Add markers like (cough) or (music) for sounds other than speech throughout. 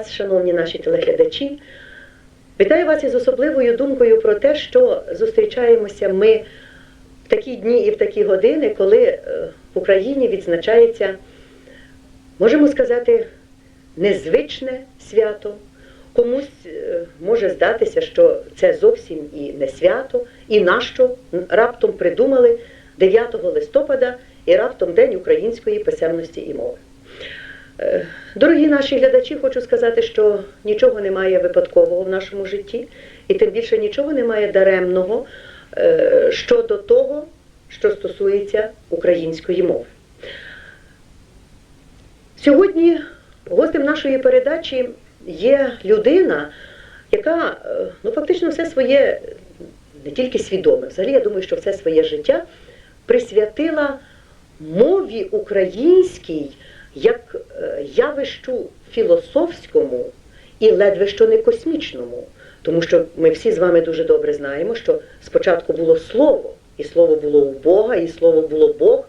Вас, шановні наші телеглядачі. Вітаю вас із особливою думкою про те, що зустрічаємося ми в такі дні і в такі години, коли е, в Україні відзначається, можемо сказати, незвичне свято. Комусь е, може здатися, що це зовсім і не свято, і нащо раптом придумали 9 листопада і раптом День української писемності і мови. Е, Дорогі наші глядачі, хочу сказати, що нічого немає випадкового в нашому житті, і тим більше нічого немає даремного е, щодо того, що стосується української мови. Сьогодні гостем нашої передачі є людина, яка е, ну, фактично все своє, не тільки свідоме, взагалі я думаю, що все своє життя присвятила мові українській як е, явищу філософському і ледве що не космічному. Тому що ми всі з вами дуже добре знаємо, що спочатку було слово, і слово було у Бога, і слово було Бог.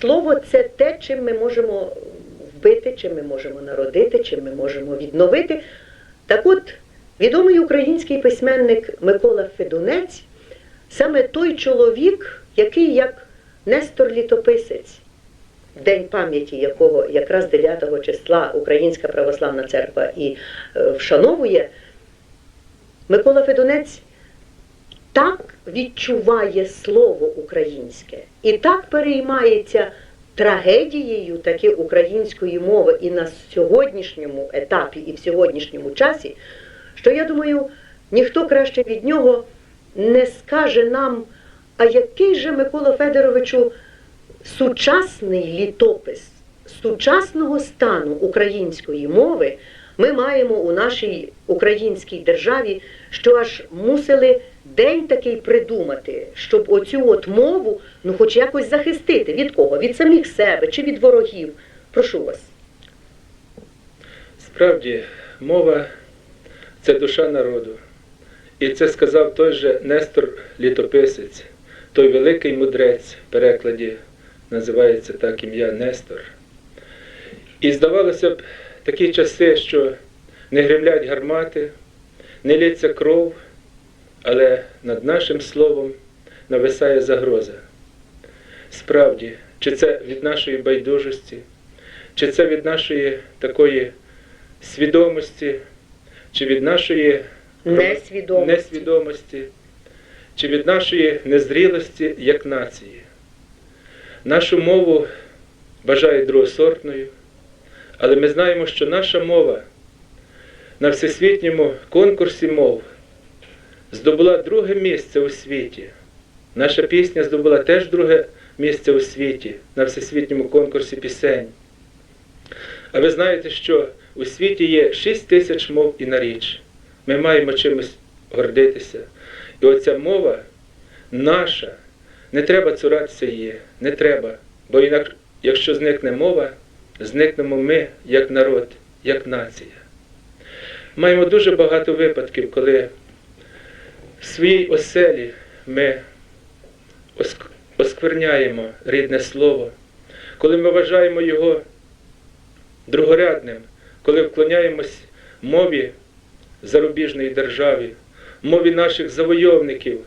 Слово це те, чим ми можемо вбити, чим ми можемо народити, чим ми можемо відновити. Так от, відомий український письменник Микола Федунець саме той чоловік, який як Нестор Літописець, День пам'яті якого якраз 9 числа Українська православна церква і е, вшановує, Микола Федунець так відчуває слово українське і так переймається трагедією таки української мови і на сьогоднішньому етапі, і в сьогоднішньому часі, що я думаю, ніхто краще від нього не скаже нам, а який же Микола Федоровичу сучасний літопис сучасного стану української мови ми маємо у нашій українській державі, що аж мусили день такий придумати, щоб оцю от мову ну хоч якось захистити. Від кого? Від самих себе чи від ворогів? Прошу вас. Справді, мова це душа народу. І це сказав той же Нестор Літописець, той великий мудрець в перекладі називається так ім'я Нестор. І здавалося б, такі часи, що не гремлять гармати, не лється кров, але над нашим словом нависає загроза. Справді, чи це від нашої байдужості, чи це від нашої такої свідомості, чи від нашої Несвідомості. несвідомості, чи від нашої незрілості як нації. Нашу мову вважають другосортною, але ми знаємо, що наша мова на всесвітньому конкурсі мов здобула друге місце у світі. Наша пісня здобула теж друге місце у світі на всесвітньому конкурсі пісень. А ви знаєте, що у світі є 6 тисяч мов і наріч. Ми маємо чимось гордитися. І оця мова наша, не треба цуратися її, не треба. Бо інак, якщо зникне мова, зникнемо ми як народ, як нація. Маємо дуже багато випадків, коли в своїй оселі ми оскверняємо рідне слово, коли ми вважаємо його другорядним, коли вклоняємось мові зарубіжної державі, мові наших завойовників,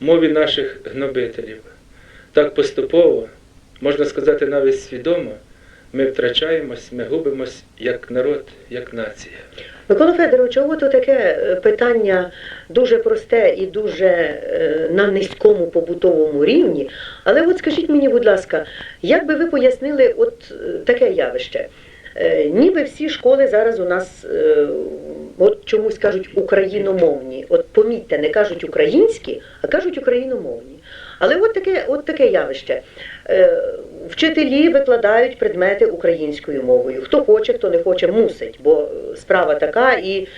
мові наших гнобителів. Так поступово, можна сказати, навіть свідомо, ми втрачаємось, ми губимось як народ, як нація. Микола Федорович, от таке е, питання дуже просте і дуже е, на низькому побутовому рівні. Але от скажіть мені, будь ласка, як би ви пояснили от е, таке явище? Е, Ніби всі школи зараз у нас е, от чомусь кажуть україномовні. От помітьте, не кажуть українські, а кажуть україномовні. Але от таке, от таке явище. Е, Вчителі викладають предмети українською мовою. Хто хоче, хто не хоче, мусить, бо справа така, і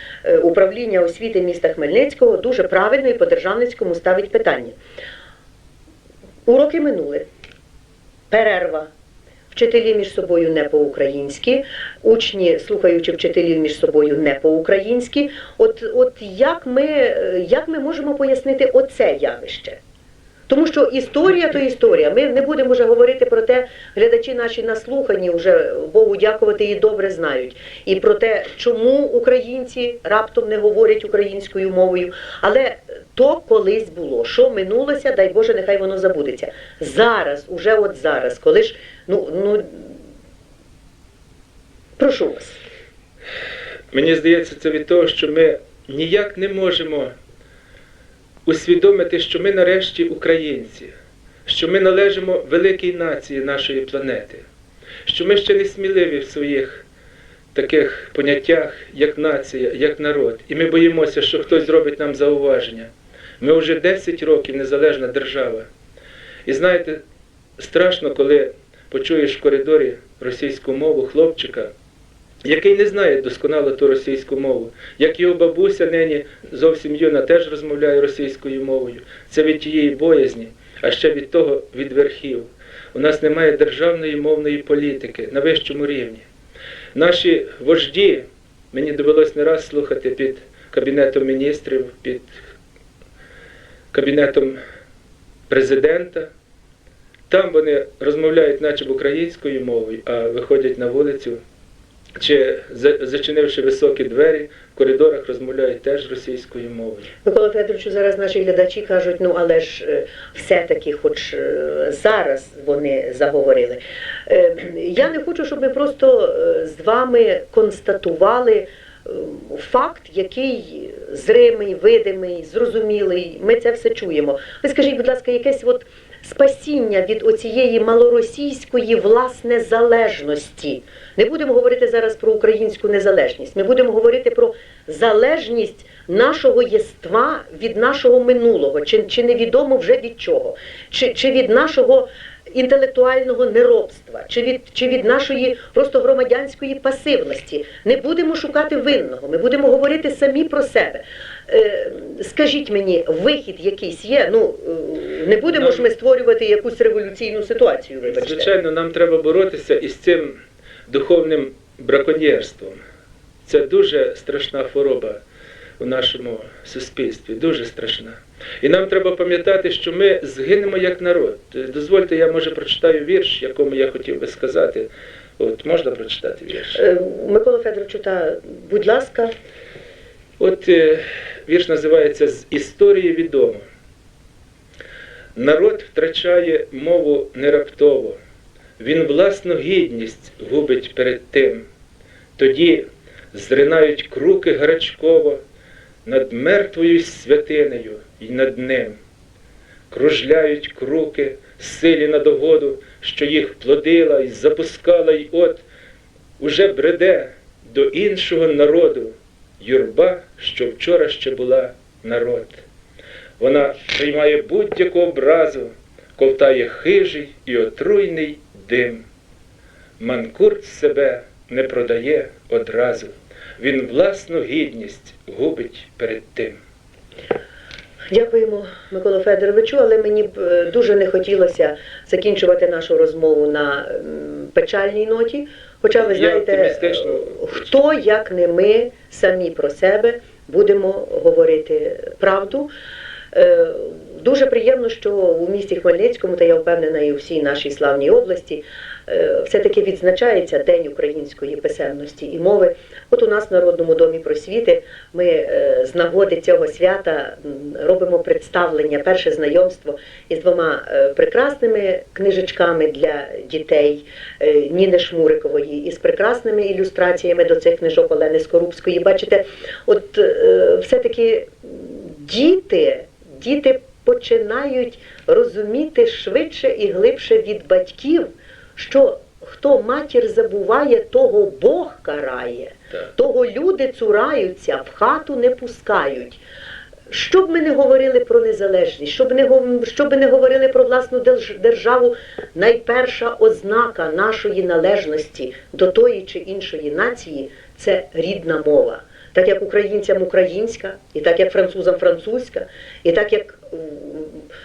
управління освіти міста Хмельницького дуже правильно і по-державницькому ставить питання. Уроки минули. Перерва. Вчителі між собою не по-українськи, учні, слухаючи вчителів між собою не по-українськи. От, от як, ми, е, як ми можемо пояснити оце явище? Тому що історія то історія. Ми не будемо вже говорити про те, глядачі наші наслухані вже Богу дякувати і добре знають. І про те, чому українці раптом не говорять українською мовою. Але то колись було. Що минулося, дай Боже, нехай воно забудеться. Зараз, уже от зараз, коли ж, ну, ну прошу вас. Мені здається, це від того, що ми ніяк не можемо усвідомити, що ми нарешті українці, що ми належимо великій нації нашої планети, що ми ще не сміливі в своїх таких поняттях, як нація, як народ. І ми боїмося, що хтось зробить нам зауваження. Ми вже 10 років незалежна держава. І знаєте, страшно, коли почуєш в коридорі російську мову хлопчика, який не знає досконало ту російську мову, як його бабуся нині зовсім юна теж розмовляє російською мовою. Це від тієї боязні, а ще від того від верхів. У нас немає державної мовної політики на вищому рівні. Наші вожді, мені довелось не раз слухати під Кабінетом міністрів, під Кабінетом президента. Там вони розмовляють наче українською мовою, а виходять на вулицю чи зачинивши високі двері, в коридорах розмовляють теж російською мовою. Микола Федоровичу, зараз наші глядачі кажуть, ну але ж е, все-таки, хоч е, зараз вони заговорили. Е, Я не хочу, щоб ми просто з вами констатували факт, який зримий, видимий, зрозумілий. Ми це все чуємо. Ви скажіть, будь ласка, якесь от спасіння від оцієї малоросійської власне залежності. Не будемо говорити зараз про українську незалежність. Ми будемо говорити про залежність нашого єства від нашого минулого, чи, чи невідомо вже від чого, чи, чи від нашого інтелектуального неробства, чи від, чи від нашої просто громадянської пасивності. Не будемо шукати винного, ми будемо говорити самі про себе. Е, скажіть мені, вихід якийсь є? Ну е, не будемо Нам- ж ми створювати якусь революційну ситуацію, вибачте. Звичайно, нам треба боротися із цим духовним браконьєрством. Це дуже страшна хвороба у нашому суспільстві, дуже страшна. І нам треба пам'ятати, що ми згинемо як народ. Е, Дозвольте, я може прочитаю вірш, якому я хотів би сказати. От можна прочитати вірш? Е, Микола Федоровичу, та, будь ласка, От е, вірш називається З історії відомо. Народ втрачає мову не раптово, він власну гідність губить перед тим. Тоді зринають круки гарячково над мертвою святинею і над ним. Кружляють круки силі на догоду, що їх плодила і запускала, й от уже бреде до іншого народу юрба, що вчора ще була народ. Вона приймає будь-яку образу, ковтає хижий і отруйний дим. Манкурт себе не продає одразу, він власну гідність губить перед тим. Дякуємо, Микола Федоровичу, але мені б е, дуже не хотілося закінчувати нашу розмову на печальній ноті. Хоча ви знаєте, е, хто, як не ми, самі про себе будемо говорити правду. Е, Дуже приємно, що у місті Хмельницькому, та я впевнена, і у всій нашій славній області, все-таки відзначається День української писемності і мови. От у нас в Народному домі просвіти ми е, з нагоди цього свята робимо представлення, перше знайомство із двома е, прекрасними книжечками для дітей е, Ніни Шмурикової із прекрасними ілюстраціями до цих книжок Олени Скорубської. Бачите, от е, все-таки діти, діти починають розуміти швидше і глибше від батьків, що хто матір забуває, того Бог карає, Так. того люди цураються, в хату не пускають. Що б ми не говорили про незалежність, щоб не гов- що б не говорили про власну державу, найперша ознака нашої належності до тої чи іншої нації це рідна мова. Так як українцям українська, і так як французам французька, і так як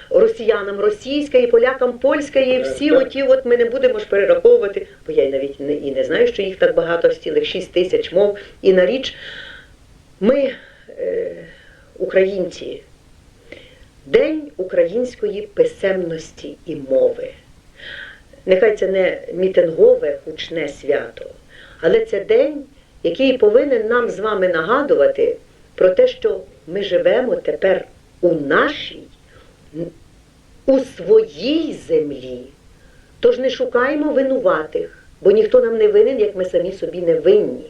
росіянам російська, і полякам польська, і всі так. оті, от ми не будемо ж перераховувати, бо я навіть не, і не знаю, що їх так багато, цілих 6 тисяч мов і на річ. Ми, е, українці, День української писемності і мови. Нехай це не мітингове гучне свято, але це день, який повинен нам з вами нагадувати про те, що ми живемо тепер у нашій, у своїй землі. Тож не шукаємо винуватих, бо ніхто нам не винен, як ми самі собі не винні.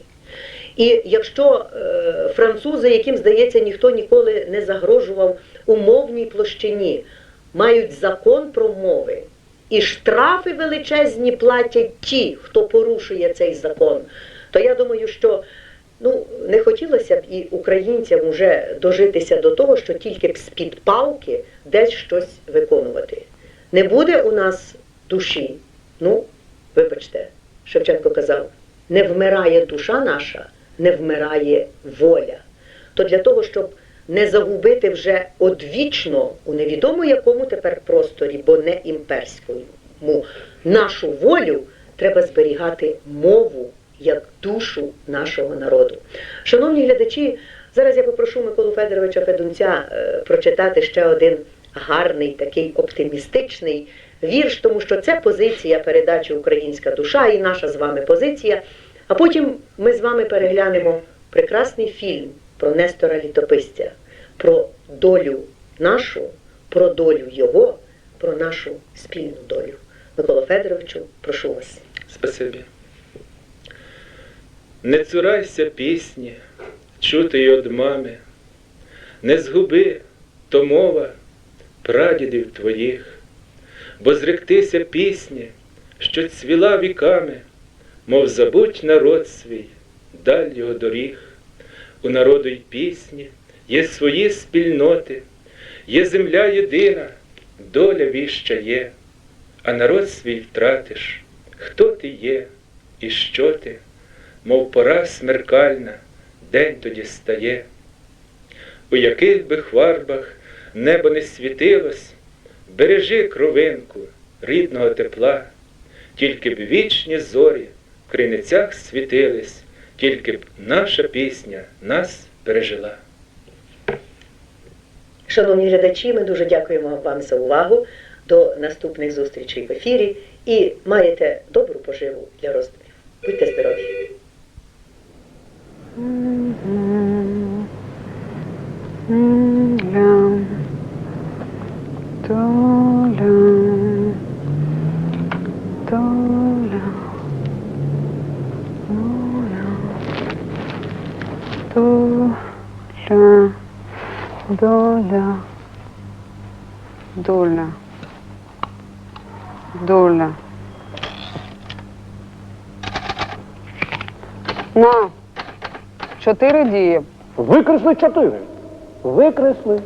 І якщо е, французи, яким здається, ніхто ніколи не загрожував у мовній площині, мають закон про мови, і штрафи величезні платять ті, хто порушує цей закон, то я думаю, що ну, не хотілося б і українцям вже дожитися до того, що тільки б з-під палки десь щось виконувати. Не буде у нас душі. Ну, вибачте, Шевченко казав, не вмирає душа наша, не вмирає воля. То для того, щоб не загубити вже одвічно у невідомо якому тепер просторі, бо не імперському, нашу волю треба зберігати мову як душу нашого народу. Шановні глядачі, зараз я попрошу Миколу Федоровича Федунця е, прочитати ще один гарний, такий оптимістичний вірш, тому що це позиція передачі Українська душа і наша з вами позиція. А потім ми з вами переглянемо прекрасний фільм про Нестора Літописця, про долю нашу, про долю його, про нашу спільну долю. Микола Федоровичу, прошу вас. Спасибі. Не цурайся пісні, чути од мами, не згуби то мова прадідів твоїх, бо зректися пісні, що цвіла віками, мов забудь народ свій, даль його доріг. У народу й пісні є свої спільноти, є земля єдина, доля віща є, а народ свій втратиш, хто ти є і що ти, мов пора смеркальна, день тоді стає. У яких би хварбах небо не світилось, бережи кровинку рідного тепла, тільки б вічні зорі в криницях світились, тільки б наша пісня нас пережила. Шановні глядачі, ми дуже дякуємо вам за увагу. До наступних зустрічей в ефірі і маєте добру поживу для роздумів. Будьте здорові! Доля, доля, доля. Чотири дії. Викресли чотири. Викресли.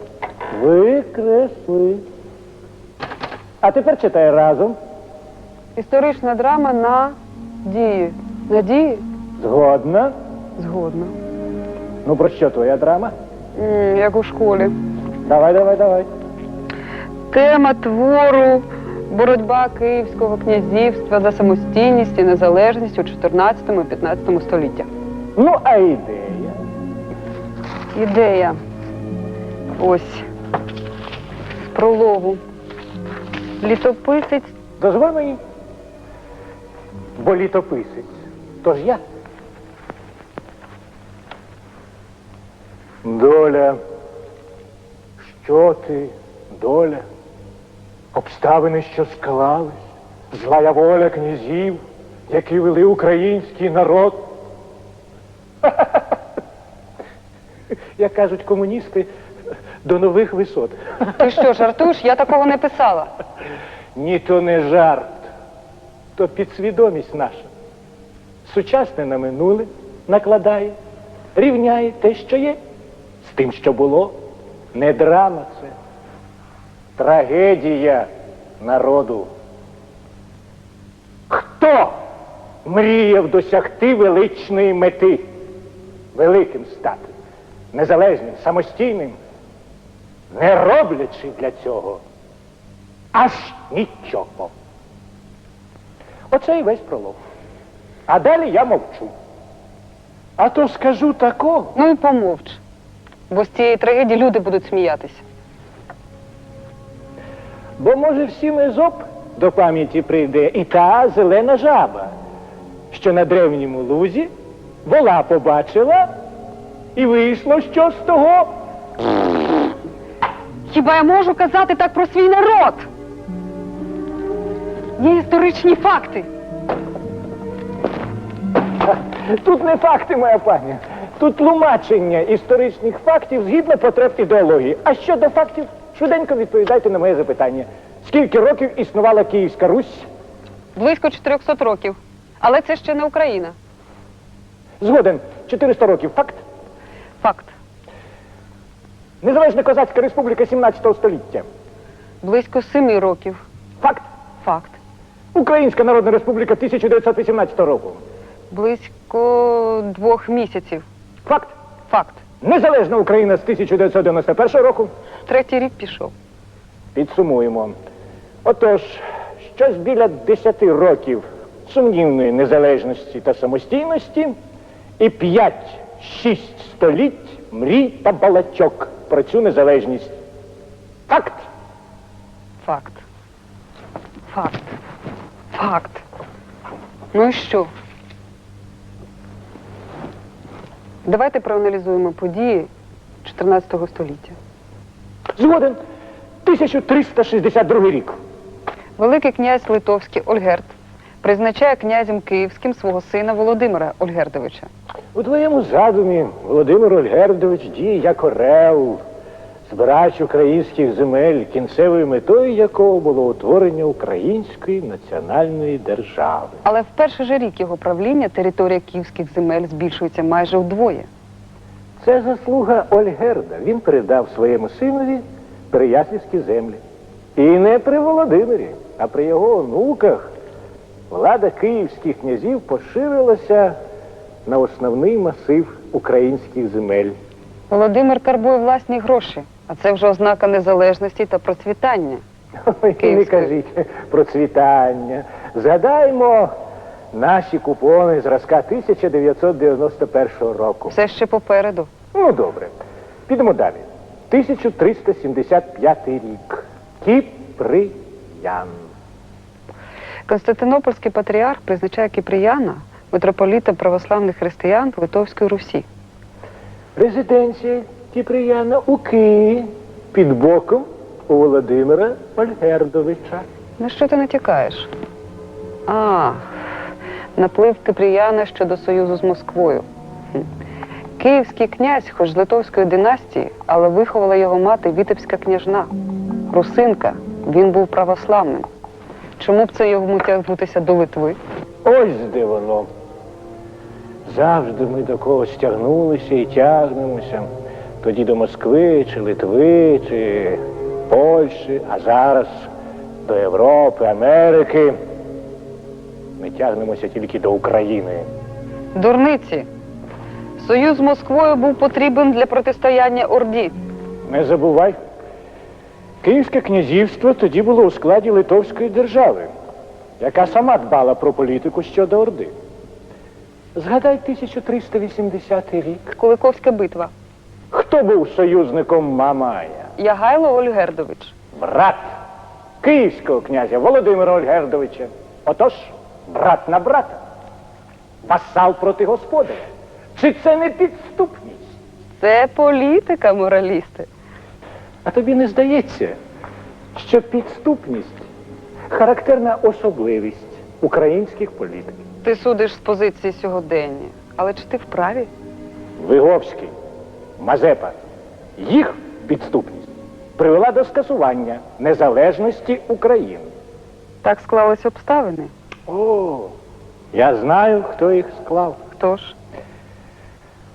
Викресли. А тепер читай разом. Історична драма на дії. На дії? Згодна. Згодна. Ну про що твоя драма? М, Як у школі. Давай, давай, давай. Тема твору боротьба Київського князівства за самостійність і незалежність у 14-15 століття. Ну, а ідея. Ідея. Ось. З прологу. Літописець Дозволь мені. Бо літописець. Тож я. Доля. Що ти, доля? Обставини, що склались, злая воля князів, які вели український народ. (laughs) (laughs) Як кажуть комуністи, до нових висот. Ти що, жартуєш? Я такого не писала. (laughs) Ні, то не жарт, то підсвідомість наша. Сучасне на минуле накладає, рівняє те, що є, з тим, що було. Не драма це. Трагедія народу. Хто мріяв досягти величної мети, великим стати, незалежним, самостійним, не роблячи для цього аж нічого. Оце і весь пролог. А далі я мовчу. А то скажу такого. Ну і помовч. Бо з цієї трагедії люди будуть сміятися. Бо може всім езоп до пам'яті прийде і та зелена жаба, що на древньому лузі вола побачила, і вийшло що з того. Хіба я можу казати так про свій народ? Є історичні факти. Тут не факти, моя пані. Тут тлумачення історичних фактів згідно потреб ідеології. А щодо фактів, швиденько відповідайте на моє запитання. Скільки років існувала Київська Русь? Близько 400 років. Але це ще не Україна. Згоден, 400 років. Факт. Факт. Незалежна Козацька Республіка 17 століття. Близько 7 років. Факт. Факт. Українська Народна Республіка 1918 року. Близько двох місяців. Факт. Факт. Незалежна Україна з 1991 року. Третій рік пішов. Підсумуємо. Отож, щось біля 10 років сумнівної незалежності та самостійності і 5-6 століть мрій та балачок про цю незалежність. Факт. Факт. Факт. Факт. Ну і що? Давайте проаналізуємо події 14 століття. Згоден. 1362 рік. Великий князь Литовський Ольгерд призначає князем Київським свого сина Володимира Ольгердовича. У твоєму задумі Володимир Ольгердович діє як орел, збирач українських земель, кінцевою метою якого було утворення української національної держави. Але в перший же рік його правління територія київських земель збільшується майже вдвоє. Це заслуга Ольгерда. Він передав своєму синові переяслівські землі. І не при Володимирі, а при його онуках влада київських князів поширилася на основний масив українських земель. Володимир карбує власні гроші, а це вже ознака незалежності та процвітання. Ой, не кажіть про цвітання. Згадаймо наші купони зразка 1991 року. Все ще попереду. Ну, добре. Підемо далі. 1375 рік. Кіприян. Константинопольський патріарх призначає Кіпріяна митрополітом православних християн Литовської Русі. Резиденція Кіприяна у Києві під боком у Володимира Ольгердовича. На що ти натякаєш? А, наплив Кипріяна щодо союзу з Москвою. Київський князь, хоч з литовської династії, але виховала його мати Вітебська княжна. Русинка, він був православним. Чому б це йому тягнутися до Литви? Ось де воно. Завжди ми до когось тягнулися і тягнемося. Тоді до Москви, чи Литви, чи Польщі, а зараз до Європи, Америки. Ми тягнемося тільки до України. Дурниці. Союз з Москвою був потрібен для протистояння Орді. Не забувай. Київське князівство тоді було у складі Литовської держави, яка сама дбала про політику щодо Орди. Згадай 1380 рік. Куликовська битва. Хто був союзником Мамая? Ягайло Ольгердович. Брат київського князя Володимира Ольгердовича. Отож, брат на брата. Васал проти господаря. Чи це не підступність? Це політика, моралісти. А тобі не здається, що підступність характерна особливість українських політиків? Ти судиш з позиції сьогодення. Але чи ти вправі? Виговський, Мазепа, їх підступність привела до скасування незалежності України. Так склались обставини. О, я знаю, хто їх склав. Хто ж?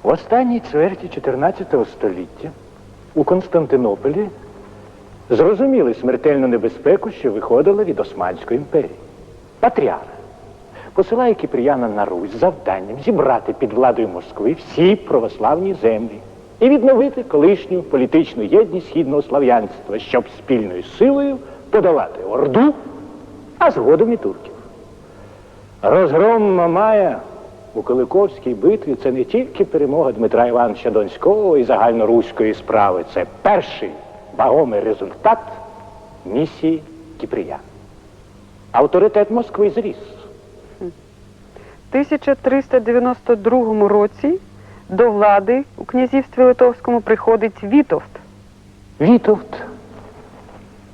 В останній чверті 14 століття у Константинополі зрозуміли смертельну небезпеку, що виходила від Османської імперії. Патріарх посилає Кіпріяна на Русь з завданням зібрати під владою Москви всі православні землі і відновити колишню політичну єдність східного слав'янства, щоб спільною силою подолати Орду, а згодом і турків. Розгром Мамая у Куликовській битві це не тільки перемога Дмитра Івановича Донського і загальноруської справи, це перший вагомий результат місії Кіприян. Авторитет Москви зріс. В 1392 році до влади у князівстві Литовському приходить Вітовт. Вітовт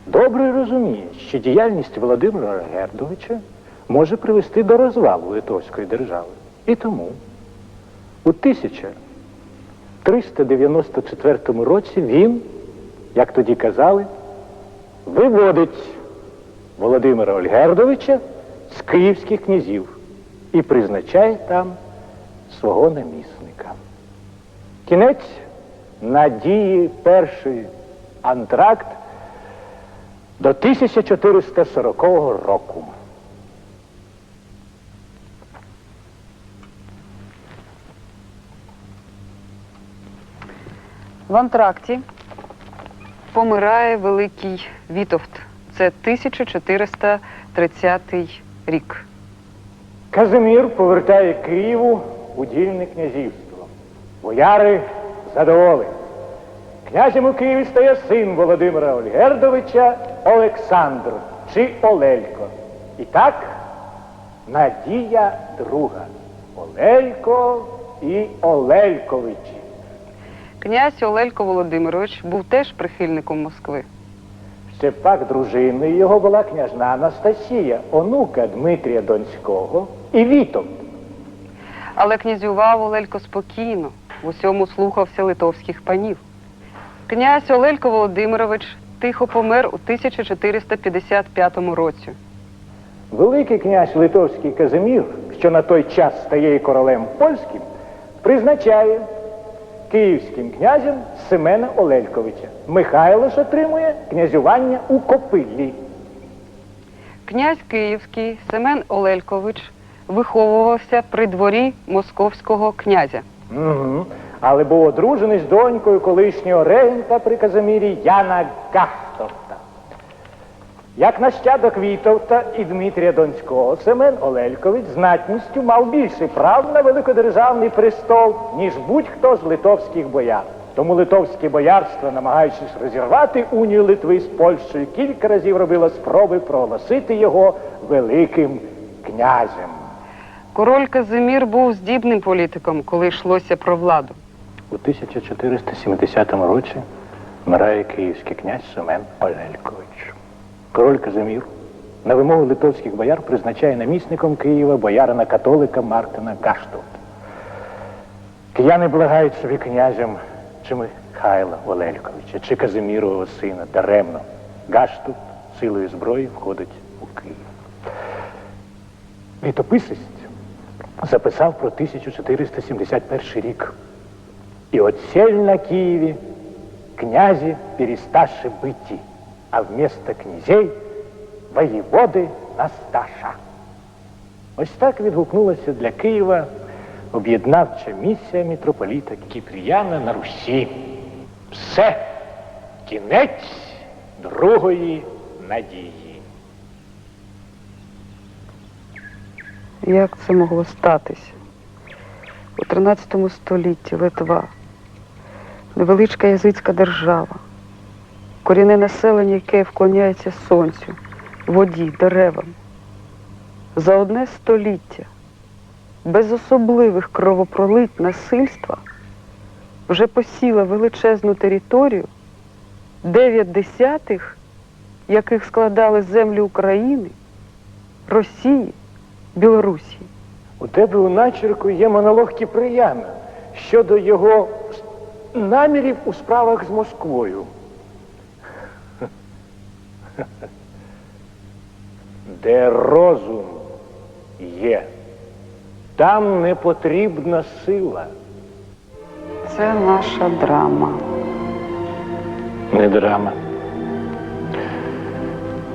добре розуміє, що діяльність Володимира Гердовича може привести до розвалу Литовської держави. І тому у 1394 році він, як тоді казали, виводить Володимира Ольгердовича з київських князів і призначає там свого намісника. Кінець надії перший антракт до 1440 року. В антракті помирає великий Вітовт. Це 1430 рік. Казимір повертає Києву удільне князівство. Бояри задоволені. Князем у Києві стає син Володимира Ольгердовича Олександр чи Олелько. І так, Надія друга. Олелько і Олельковичі. Князь Олелько Володимирович був теж прихильником Москви. Ще пак дружиною його була княжна Анастасія, онука Дмитрія Донського і Вітовт. Але князював Олелько спокійно, в усьому слухався литовських панів. Князь Олелько Володимирович тихо помер у 1455 році. Великий князь Литовський Казимір, що на той час стає і королем польським, призначає київським князем Семена Олельковича. Михайло ж отримує князювання у Копиллі. Князь Київський Семен Олелькович виховувався при дворі московського князя. Угу. Але був одружений з донькою колишнього регента при Казимірі Яна Гаштовта. Як нащадок Вітовта і Дмитрія Донського, Семен Олелькович знатністю мав більше прав на великодержавний престол, ніж будь-хто з литовських бояр. Тому литовське боярство, намагаючись розірвати унію Литви з Польщею, кілька разів робило спроби проголосити його великим князем. Король Казимір був здібним політиком, коли йшлося про владу. У 1470 році вмирає київський князь Семен Олелькович. Король Казимір на вимогу литовських бояр призначає намісником Києва боярина католика Мартина Гаштовта. Кияни благають собі князем чи Михайла Олельковича, чи Казимірового сина даремно. Гаштовт силою зброї входить у Київ. Літописець записав про 1471 рік. И отсель на Киеве князи пересташи быти, а вместо князей воєводи Насташа. Ось так відгукнулася для Києва об'єднавча місія митрополіта Кіпріяна на Русі. Все, кінець другої надії. Як це могло статися? У 13 столітті Литва, невеличка язицька держава, корінне населення, яке вклоняється сонцю, воді, деревам. За одне століття, без особливих кровопролить насильства, вже посіла величезну територію, дев'ять десятих, яких складали землі України, Росії, Білорусі. У тебе у начерку є монолог Кіприяна щодо його намірів у справах з Москвою. Де розум є, там не потрібна сила. Це наша драма. Не драма.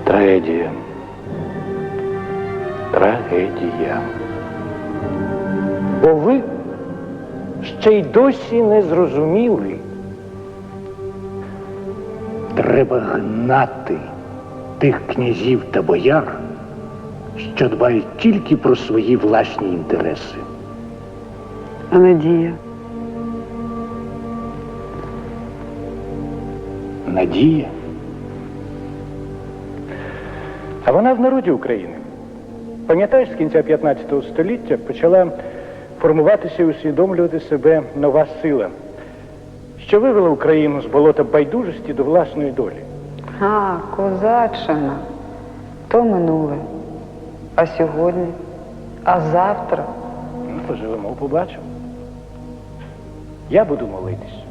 Трагедія. Трагедія. Бо ви ще й досі не зрозуміли. Треба гнати тих князів та бояр, що дбають тільки про свої власні інтереси. А надія. Надія. А вона в народі України. Пам'ятаєш, з кінця 15 століття почала формуватися і усвідомлювати себе нова сила, що вивела Україну з болота байдужості до власної долі. А, козаччина. То минуле. А сьогодні? А завтра? Ну, поживемо, побачимо. Я буду молитись.